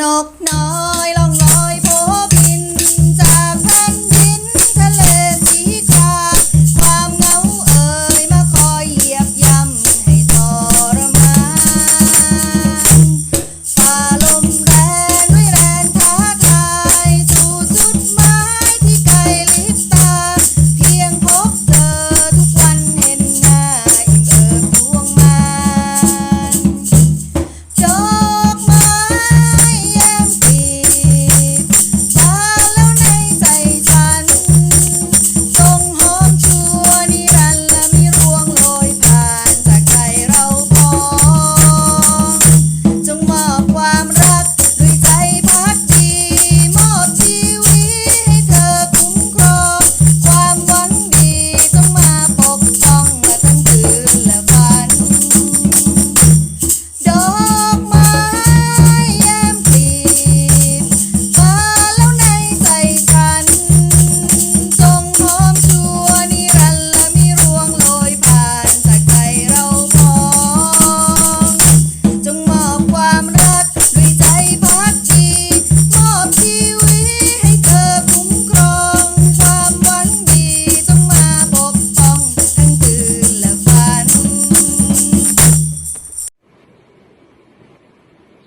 นกน้อย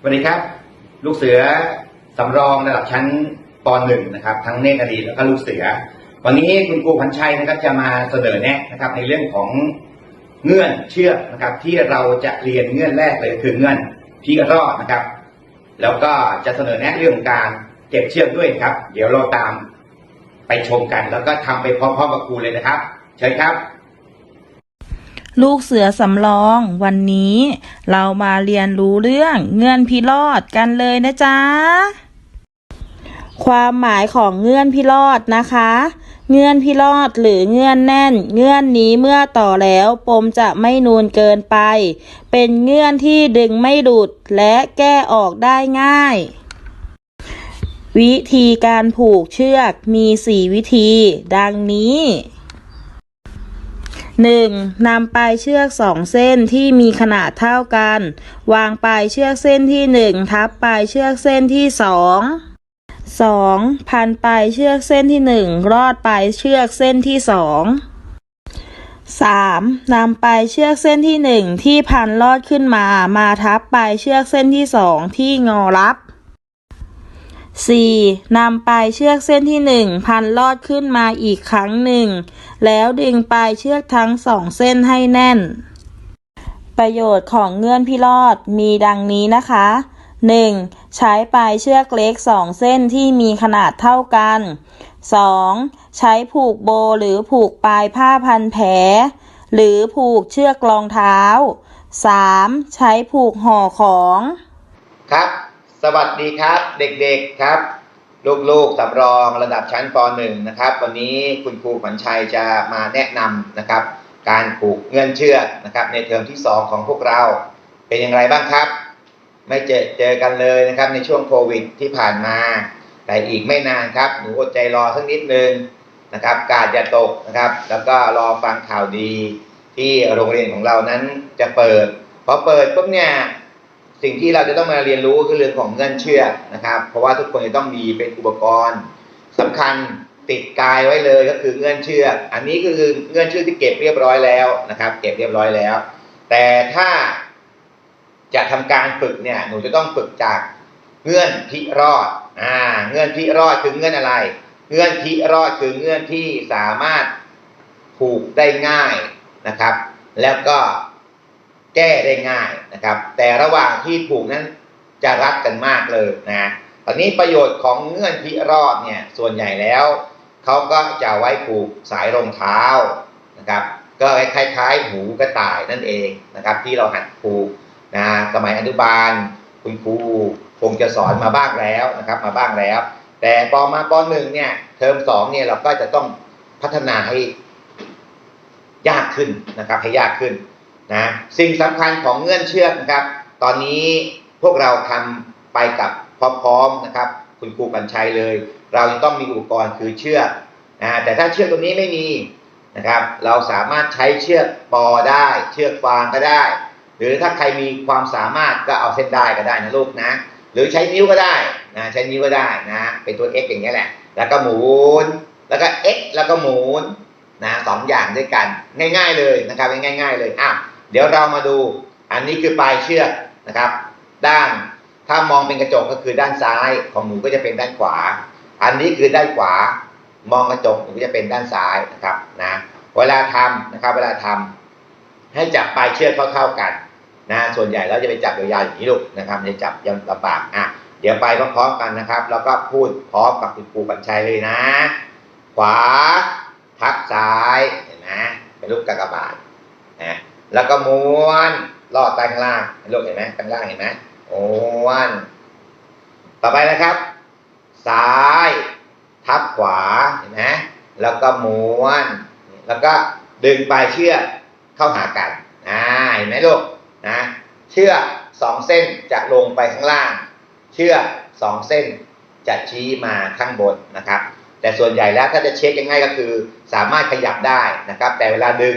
วัสดีครับ ลูกเสือสำรองระดับชั้นป .1 นะครับ ทั้งเนตรอดีตแล้วก็ลูกเสือ วันนี้คุณครูพันชัยนะครับจะมาเสนอแนะนะครับ ในเรื่องของเงื่อนเชือกนะครับ ที่เราจะเรียนเงื่อนแรกเลยคือเงื่อนพิรอดนะครับ แล้วก็จะเสนอแนะเรื่องการเก็บเชือกด้วยครับ เดี๋ยวเราตามไปชมกัน แล้วก็ทำไปพร้อมๆกับครูเลยนะครับ เชิญครับ ลูกเสือสำรอง วันนี้เรามาเรียนรู้เรื่องเงื่อนพิรอดกันเลยนะจ๊ะ ความหมายของเงื่อนพิรอดนะคะ เงื่อนพิรอดหรือเงื่อนแน่น เงื่อนนี้เมื่อต่อแล้วปมจะไม่นูนเกินไป เป็นเงื่อนที่ดึงไม่หลุดและแก้ออกได้ง่ายวิธีการผูกเชือกมีสี่วิธี ดังนี้ หนึ่งนำปลายเชือกสองเส้นที่มีขนาดเท่ากัน วางปลายเชือกเส้นที่หนึ่งทับปลายเชือกเส้นที่สองสองพันปลายเชือกเส้นที่หนึ่งรอดปลายเชือกเส้นที่สองสามนำปลายเชือกเส้นที่หนึ่งที่พันลอดขึ้นมา มาทับปลายเชือกเส้นที่สองที่งอรับ 4. นำปลายเชือกเส้นที่หนึ่งพันลอดขึ้นมาอีกครั้งหนึ่ง แล้วดึงปลายเชือกทั้งสองเส้นให้แน่น ประโยชน์ของเงื่อนพิรอดมีดังนี้นะคะ 1. ใช้ปลายเชือกเล็กสองเส้นที่มีขนาดเท่ากัน 2. ใช้ผูกโบหรือผูกปลายผ้าพันแผล หรือผูกเชือกรองเท้า 3. ใช้ผูกห่อของ ครับ สวัสดีครับ เด็กๆครับ ลูกๆสำรองระดับชั้นป .1 นะครับ วันนี้คุณครูขวัญชัยจะมาแนะนำนะครับ การผูกเงื่อนเชือกนะครับ ในเทอมที่ 2 ของพวกเราเป็นอย่างไรบ้างครับ ไม่เจอเจอกันเลยนะครับในช่วงโควิดที่ผ่านมา แต่อีกไม่นานครับ หนูอดใจรอสักนิดนึงนะครับ กาดอย่าตกนะครับ แล้วก็รอฟังข่าวดีที่โรงเรียนของเรานั้นจะเปิดพอเปิดปุ๊บเนี่ย สิ่งที่เราจะต้องมาเรียนรู้ก็คือเรื่องของเงื่อนเชื่อนะครับ เพราะว่าทุกคนจะต้องมีเป็นอุปกรณ์สำคัญติดกายไว้เลยก็คือเงื่อนเชื่อ อันนี้ก็คือเงื่อนเชื่อที่เก็บเรียบร้อยแล้วนะครับ เก็บเรียบร้อยแล้ว แต่ถ้าจะทำการฝึกเนี่ยหนูจะต้องฝึกจากเงื่อนพิรอดอ่าเงื่อนพิรอดคือเงื่อนอะไร เงื่อนพิรอดคือเงื่อนที่สามารถผูกได้ง่ายนะครับ แล้วก็ แก้ได้ง่ายนะครับ แต่ระหว่างที่ผูกนั้นจะรัดกันมากเลยนะตอนนี้ประโยชน์ของเงื่อนพิรอดเนี่ยส่วนใหญ่แล้วเขาก็จะไว้ผูกสายรองเท้านะครับ ก็คล้ายๆหูกระต่ายนั่นเองนะครับ ที่เราหัดผูกนะสมัยอนุบาล คุณครูคงจะสอนมาบ้างแล้วนะครับมาบ้างแล้ว แต่พอมาปอหนึ่งเนี่ยเทอมสองเนี่ยเราก็จะต้องพัฒนาให้ยากขึ้นนะครับให้ยากขึ้น นะสิ่งสำคัญของเงื่อนเชือกนะครับ ตอนนี้พวกเราทำไปกับพร้อมๆนะครับ คุณครูกัญชัยเลย เราต้องมีอุปกรณ์คือเชือกนะแต่ถ้าเชือกตัวนี้ไม่มีนะครับ เราสามารถใช้เชือกปอได้ เชือกฟางก็ได้ หรือถ้าใครมีความสามารถก็เอาเส้นได้ก็ได้นะลูกนะหรือใช้นิ้วก็ได้นะใช้นิ้วก็ได้นะ เป็นตัว x อย่างเงี้ยแหละ แล้วก็หมุนแล้วก็ x แล้วก็หมุนนะสองอย่างด้วยกัน ง่าย ๆ เลยนะครับง่าย ๆ เลยอะ เดี๋ยวเรามาดูอันนี้คือปลายเชือกนะครับ ด้านถ้ามองเป็นกระจกก็คือด้านซ้ายของหนูก็จะเป็นด้านขวา อันนี้คือด้านขวามองกระจกหนูก็จะเป็นด้านซ้ายนะครับนะเวลาทำนะครับ เวลาทำให้จับปลายเชือกเท่าๆกันนะส่วนใหญ่เราจะไปจับยาวๆอย่างนี้ลูกนะครับจะจับยังลำบากอะเดี๋ยวไปพร้อมๆกันนะครับ แล้วก็พูดพร้อมกับคุณครูปัญชัยเลยนะ ขวาทับซ้ายเห็นไหมเป็นรูปกากบาทนะ แล้วก็ม้วนลอดใต้ข้างล่างลูกเห็นไหมข้างล่างเห็นไหมม้วน ต่อไปนะครับ ซ้าย ทับขวาเห็นไหมแล้วก็ม้วน แล้วก็ดึงปลายเชือกเข้าหากันอ่าเห็นไหมลูกนะเชือกสองเส้นจะลงไปข้างล่าง เชือกสองเส้นจะชี้มาข้างบนนะครับ แต่ส่วนใหญ่แล้วถ้าจะเช็คยังไงก็คือ สามารถขยับได้นะครับ แต่เวลาดึง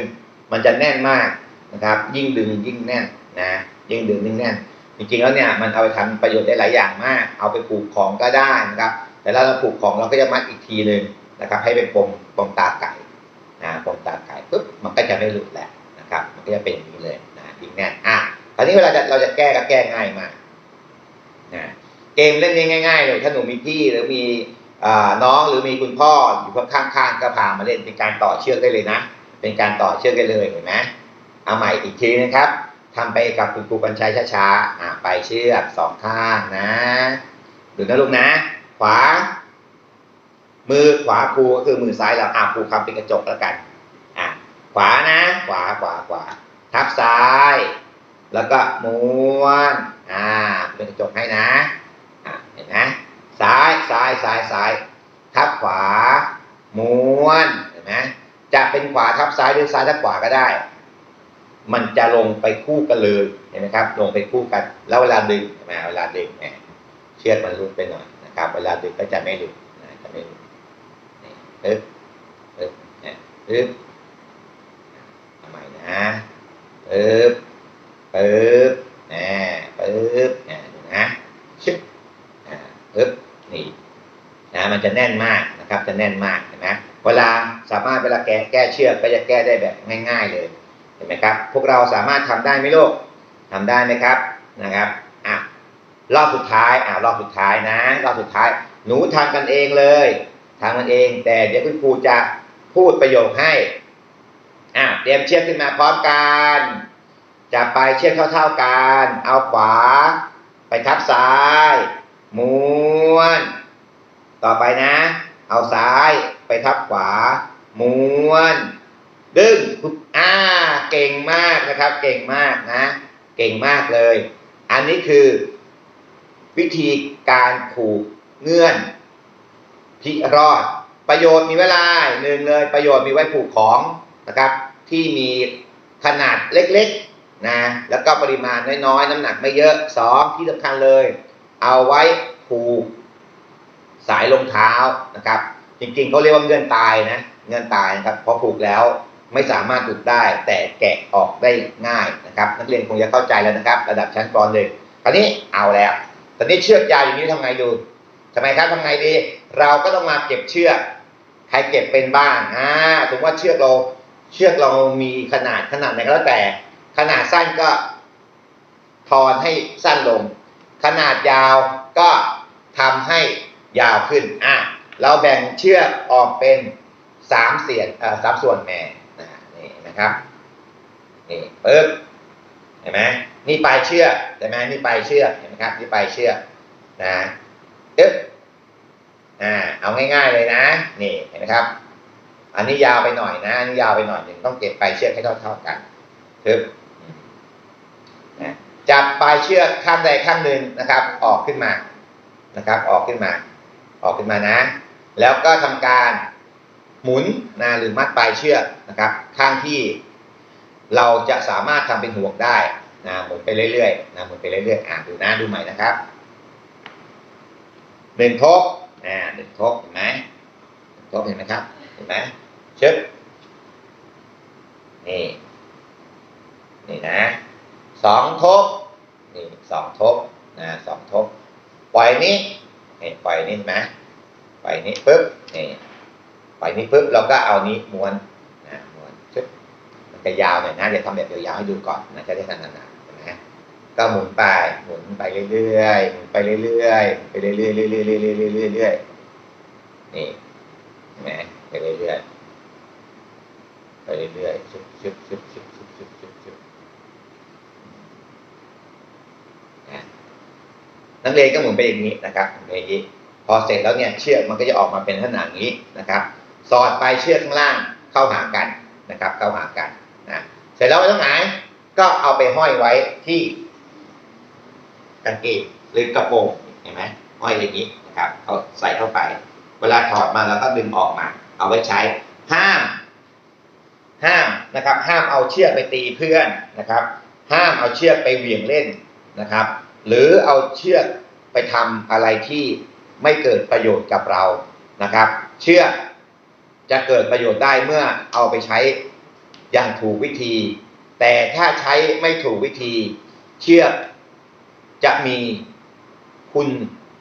มันจะแน่นมาก นะครับ ยิ่งดึงยิ่งแน่นนะยิ่งดึงยิ่งแน่น จริงๆแล้วเนี่ยมันเอาไปทำประโยชน์ได้หลายอย่างมาก เอาไปผูกของก็ได้นะครับ แต่เราผูกของเราก็จะมัดอีกทีหนึ่งนะครับ ให้เป็นปมปมตาไก่นะปมตาไก่ปุ๊บมันก็จะไม่หลุดแหละนะครับ มันก็จะเป็นอย่างนี้เลยนะยิ่งแน่นอะคราวนี้เวลาเราจะแก้ก็แก้ง่ายมากนะเกมเล่นง่ายๆเลยถ้าหนูมีพี่หรือมีอน้องหรือมีคุณพ่ออยู่ข้างๆก็พามาเล่นเป็นการต่อเชือกได้เลยนะ เป็นการต่อเชือกได้เลยเห็นไหม เอาใหม่อีกทีนะครับทำไปกับคุณครูปัญชัยช้าๆอะไปเชือกสองข้างนะดูนะลูกนะ ขวา มือขวาครูก็คือมือซ้ายเราอะครูคำเป็นกระจกแล้วกันอะขวานะ ขวาขวาขวาทับซ้าย แล้วก็ม้วนอ่าเป็นกระจกให้นะอะเห็นไหมซ้ายซ้ายซ้ายซ้ายทับขวาม้วนเห็นไหมจะเป็นขวาทับซ้ายหรือซ้ายทับขวาก็ได้ มันจะลงไปคู่กันเลยเห็นไหมครับ ลงไปคู่กัน แล้วเวลาดึงเห็นไหมเวลาดึงเนี่ยเชือกมันหลุดไปหน่อยนะครับ เวลาดึงก็จะไม่หลุดนะจะไม่หลุดนี่ปึ๊บปึ๊บเนี่ยปึ๊บทำไมนะปึ๊บปึ๊บนะปึ๊บเนี่ยดูนะชึบอ่าปึ๊บนี่นะมันจะแน่นมากนะครับ จะแน่นมากเห็นไหมเวลาสามารถเวลาแก้แก้เชือกก็จะแก้ได้แบบง่าย ๆเลย นไหมครับ พวกเราสามารถทำได้ไหมลูกทำได้ไหมครับนะครับอะรอบสุดท้ายอะรอบสุดท้ายนะ รอบสุดท้าย หนูทำกันเองเลยทำกันเอง แต่เดี๋ยวคุณครูจะพูดประโยคให้อะเตรียมเชือกขึ้นมาพร้อมกันจับปเชือกเท่าๆกัน เอาขวา ไปทับซ้ายม้วน ต่อไปนะ เอาซ้ายไปทับขวาม้วน ดึงปุ๊บอ่า เก่งมากนะครับ เก่งมากนะ เก่งมากเลย อันนี้คือวิธีการผูกเงื่อนพิรอด ประโยชน์มีเวลาหนึ่งเลย ประโยชน์มีไว้ผูกของนะครับ ที่มีขนาดเล็กๆนะแล้วก็ปริมาณน้อยๆ น้ำหนักไม่เยอะสองที่สำคัญเลย เอาไว้ผูกสายรองเท้านะครับ จริงๆเขาเรียกว่าเงื่อนตายนะ เงื่อนตายนะครับพอผูกแล้ว ไม่สามารถหลุดได้ แต่แกะออกได้ง่ายนะครับ นักเรียนคงจะเข้าใจแล้วนะครับ ระดับชั้นป .1 คราวนี้เอาแล้ว ตอนนี้เชือกยาวอย่างนี้ทำไงดูทำไมครับทำไงดี เราก็ต้องมาเก็บเชือก ใครเก็บเป็นบ้างอ่าสมมติว่าเชือกเราเชือกเรามีขนาดขนาดไหนก็แล้วแต่ ขนาดสั้นก็ทอนให้สั้นลง ขนาดยาวก็ทำให้ยาวขึ้นอะเราแบ่งเชือกออกเป็นสามเสียนอ่อสามส่วนแม่ นี่นะครับนี่ปึ๊บเห็นไหมนี่ปลายเชือกเห็นไหมนี่ปลายเชือกเห็นไหมครับนี่ปลายเชือกนะอึ๊บอ่าเอาง่าย ๆเลยนะ นี่เห็นไหมครับ อันนี้ยาวไปหน่อยนะอันนี้ยาวไปหน่อยหนึ่งต้องเก็บปลายเชือกให้เท่าๆกันทึบนะจับปลายเชือกข้างใดข้างหนึ่งนะครับ ออกขึ้นมานะครับ ออกขึ้นมา ออกขึ้นมานะ แล้วก็ทำการ หมุนนะหรือมัดปลายเชือกนะครับข้างที่เราจะสามารถทำเป็นห่วงได้นะหมุนไปเรื่อยๆนะหมุนไปเรื่อยๆอ่านดูนะดูใหม่นะครับหนึ่งทบอ่าหนึ่งทบเห็นไหมทบเห็นไหมครับเห็นไหมชึบนี่นี่นะสองทบนี่สองทบนะสองทบปล่อยนี้นี่ปล่อยนี้เห็นไหมปล่อยนี้ปุ๊บนี่ ปล่อยนี้ปุ๊บเราก็เอานี้ม้วนนะม้วนชึบมันจะยาวหน่อยนะเดี๋ยวทำแบบยาวๆให้ดูก่อนนะจะได้นานๆนไหมก็หมุนไปหมุนไปเรื่อยๆหมุนไปเรื่อยๆไปเรื่อยๆเรื่อยๆเรื่อยๆเรื่อยๆเรื่อยๆนี่นไหมไปเรื่อยๆไปเรื่อยๆชึบชึบชึบชึบชึบชึบชึบชึบนะนักเรียนก็หมุนไปอย่างนี้นะครับนไปอย่างนี้พอเสร็จแล้วเนี่ยเชือกมันก็จะออกมาเป็นลักษณะอย่างนี้นะครับ สอดไปเชือกข้างล่างเข้าหากันนะครับ เข้าหากันนะเสร็จแล้วไม่ต้องไหนก็เอาไปห้อยไว้ที่กางเกงหรือกระโปรงเห็นไหมห้อยอย่างนี้นะครับเอาใส่เข้าไป เวลาถอดมาแล้วก็ดึงออกมา เอาไว้ใช้ห้าม ห้ามนะครับ ห้ามเอาเชือกไปตีเพื่อนนะครับ ห้ามเอาเชือกไปเหวี่ยงเล่นนะครับ หรือเอาเชือกไปทำอะไรที่ไม่เกิดประโยชน์กับเรานะครับ เชือก จะเกิดประโยชน์ได้เมื่อเอาไปใช้อย่างถูกวิธี แต่ถ้าใช้ไม่ถูกวิธี เชือกจะมีคุณ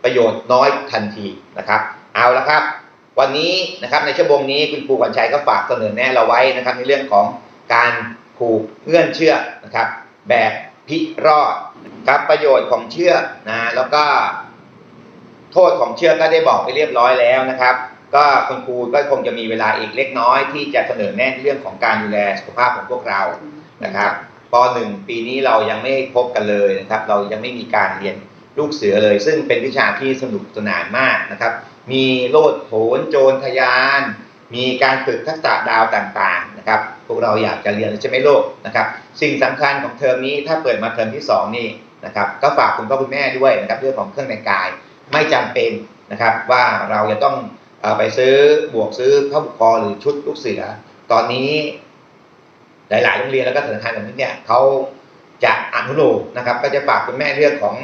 ประโยชน์น้อยทันทีนะครับ เอาละครับ วันนี้นะครับในชั่วโมงนี้คุณครูขวัญชัยก็ฝากเสนอแนะเราไว้นะครับ ในเรื่องของการผูกเงื่อนเชือกนะครับ แบบพิรอดครับประโยชน์ของเชือกนะแล้วก็โทษของเชือกก็ได้บอกไปเรียบร้อยแล้วนะครับ ก็คุณครูก็คงจะมีเวลาอีกเล็กน้อย ที่จะเสนอแนะเรื่องของการดูแลสุขภาพของพวกเรานะครับป .1 ปีนี้เรายังไม่พบกันเลยนะครับ เรายังไม่มีการเรียนลูกเสือเลย ซึ่งเป็นวิชาที่สนุกสนานมากนะครับ มีโลดโผนโจรทะยาน มีการฝึกทักษะดาวต่างๆนะครับพวกเราอยากจะเรียนใช่ไหมโลกนะครับ สิ่งสำคัญของเทอมนี้ถ้าเปิดมาเทอมที่ 2 นี่นะครับ ก็ฝากคุณพ่อคุณแม่ด้วยนะครับเรื่องของเครื่องแต่งกายไม่จำเป็นนะครับ ว่าเราจะต้องเอ่อ ไปซื้อบวกซื้อผ้าบุคอหรือชุดลูกเสือ ตอนนี้หลาย ๆ โรงเรียนแล้วก็ธนาคารแบบนี้เนี่ยเขาจะอนุโลมนะครับ ก็จะฝากคุณแม่เรื่องของ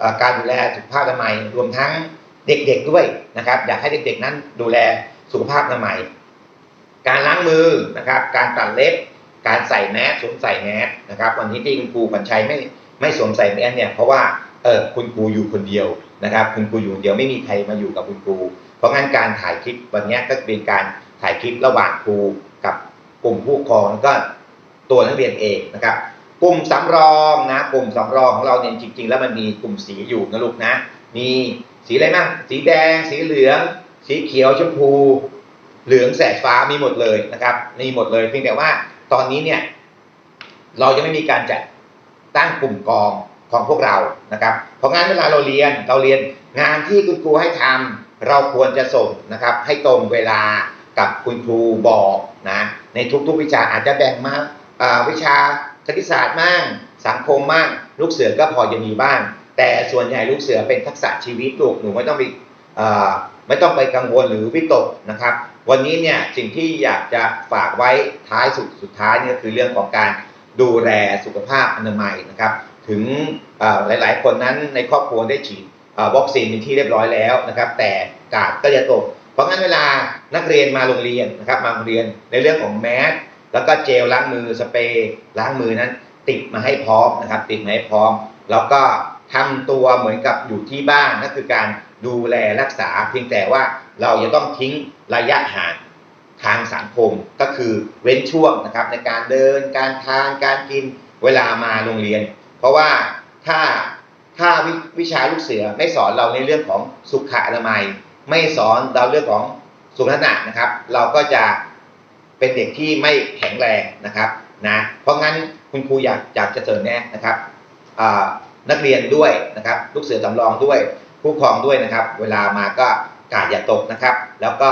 อการดูแลสุขภาพอนามัยรวมทั้งเด็ก ๆ ด้วยนะครับ อยากให้เด็ก ๆ นั้นดูแลสุขภาพอนามัยการล้างมือนะครับ การตัดเล็บ การใส่แมสสวมใส่แมสนะครับ วันนี้ที่คุณครูขวัญชัยไม่ไม่สวมใส่แมสเนี่ยเพราะว่าเออคุณครูอยู่คนเดียวนะครับ คุณครูอยู่คนเดียวไม่มีใครมาอยู่กับคุณครู เพราะงั้นการถ่ายคลิปวันนี้ก็เป็นการถ่ายคลิประหว่างครูกับกลุ่มผู้ปกครองแล้วก็ตัวนักเรียนเองนะครับ กลุ่มสำรองนะ กลุ่มสำรองของเราเนี่ยจริง ๆ แล้วมันมีกลุ่มสีอยู่นะลูกนะ มีสีอะไรบ้างสีแดง สีเหลือง สีเขียวชมพู เหลืองแสดฟ้ามีหมดเลยนะครับมีหมดเลยเพียงแต่ว่าตอนนี้เนี่ยเรายังไม่มีการจัดตั้งกลุ่มกองของพวกเรานะครับ เพราะงั้นเวลาเราเรียนเราเรียนงานที่คุณครูให้ทำ เราควรจะส่งนะครับให้ตรงเวลากับคุณครูบอกนะในทุกๆวิชาอาจจะแบ่งมาวิชาคณิตศาสตร์มั่งสังคมมั่งลูกเสือก็พอจะมีบ้าง แต่ส่วนใหญ่ลูกเสือเป็นทักษะชีวิตลูกหนูไม่ต้องไปไม่ต้องไปกังวลหรือวิตกนะครับ วันนี้เนี่ยสิ่งที่อยากจะฝากไว้ท้ายสุดสุดท้ายเนี่ยคือเรื่องของการดูแลสุขภาพอนามัยนะครับ ถึงหลายๆ คนนั้นในครอบครัวได้ฉีด วัคซีนเป็นที่เรียบร้อยแล้วนะครับ แต่กาดก็จะตก เพราะงั้นเวลานักเรียนมาโรงเรียนนะครับมาโรงเรียนในเรื่องของแมสแล้วก็เจลล้างมือสเปรย์ล้างมือนั้น ติดมาให้พร้อมนะครับ ติดมาให้พร้อม แล้วก็ทำตัวเหมือนกับอยู่ที่บ้านนั่นคือการดูแลรักษา เพียงแต่ว่าเราจะต้องทิ้งระยะห่างทางสังคมก็คือเว้นช่วงนะครับในการเดินการทานการกินเวลามาโรงเรียน เพราะว่าถ้า ถ้าววิชาลูกเสือไม่สอนเราในเรื่องของสุขอนามัย ไม่สอนเราเรื่องของสุขลักษณะนะครับ เราก็จะเป็นเด็กที่ไม่แข็งแรงนะครับนะเพราะงั้นคุณครูอยากอยากจะเสนอแนะนะครับนักเรียนด้วยนะครับ ลูกเสือสำรองด้วย ผู้ปกครองด้วยนะครับ เวลามาก็กาดอย่าตกนะครับ แล้วก็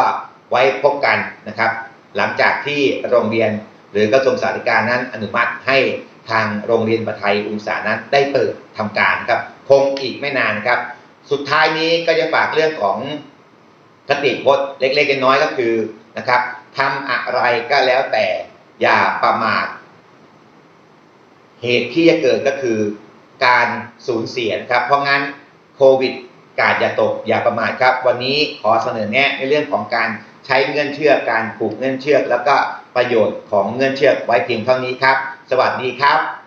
ไว้พบกันนะครับ หลังจากที่โรงเรียนหรือกระทรวงสาธารณสุขนั้นอนุมัติให้ทางโรงเรียนประไทยอุตสาหนั้นได้เปิดทำการครับ คงอีกไม่นานครับ สุดท้ายนี้ก็จะฝากเรื่องของคติพจน์เล็กๆน้อยๆก็คือนะครับทำอะไรก็แล้วแต่อย่าประมาท เหตุที่จะเกิดก็คือการสูญเสียนะครับ เพราะงั้นโควิดกาดอย่าตกอย่าประมาทครับ วันนี้ขอเสนอแนะในเรื่องของการใช้เงื่อนเชือกการผูกเงื่อนเชือก แล้วก็ประโยชน์ของเงื่อนเชือกไว้เพียงเท่านี้ครับ สวัสดีครับ